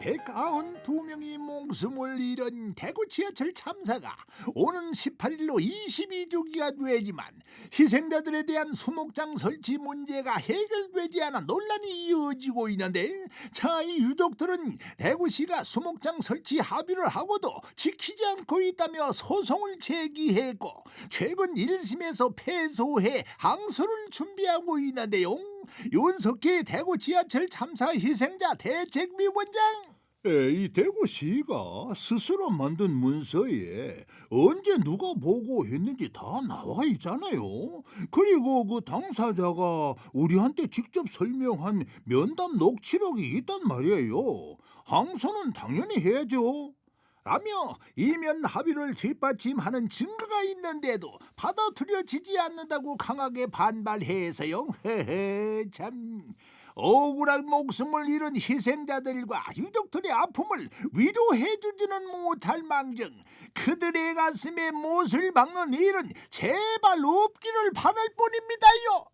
192명이 목숨을 잃은 대구 지하철 참사가 오는 18일로 22주기가 되지만 희생자들에 대한 수목장 설치 문제가 해결되지 않아 논란이 이어지고 있는데 자이 유족들은 대구시가 수목장 설치 합의를 하고도 지키지 않고 있다며 소송을 제기했고 최근 1심에서 패소해 항소를 준비하고 있는데요 윤석희 대구 지하철 참사 희생자 대책위원장 에, 이 대구시가 스스로 만든 문서에 언제 누가 보고했는지 다 나와 있잖아요. 그리고 그 당사자가 우리한테 직접 설명한 면담 녹취록이 있단 말이에요. 항소는 당연히 해야죠. 라며 이면 합의를 뒷받침하는 증거가 있는데도 받아들여지지 않는다고 강하게 반발해서요. 헤헤 참 억울한 목숨을 잃은 희생자들과 유족들의 아픔을 위로해주지는 못할 망정 그들의 가슴에 못을 박는 일은 제발 없기를 바랄 뿐입니다요.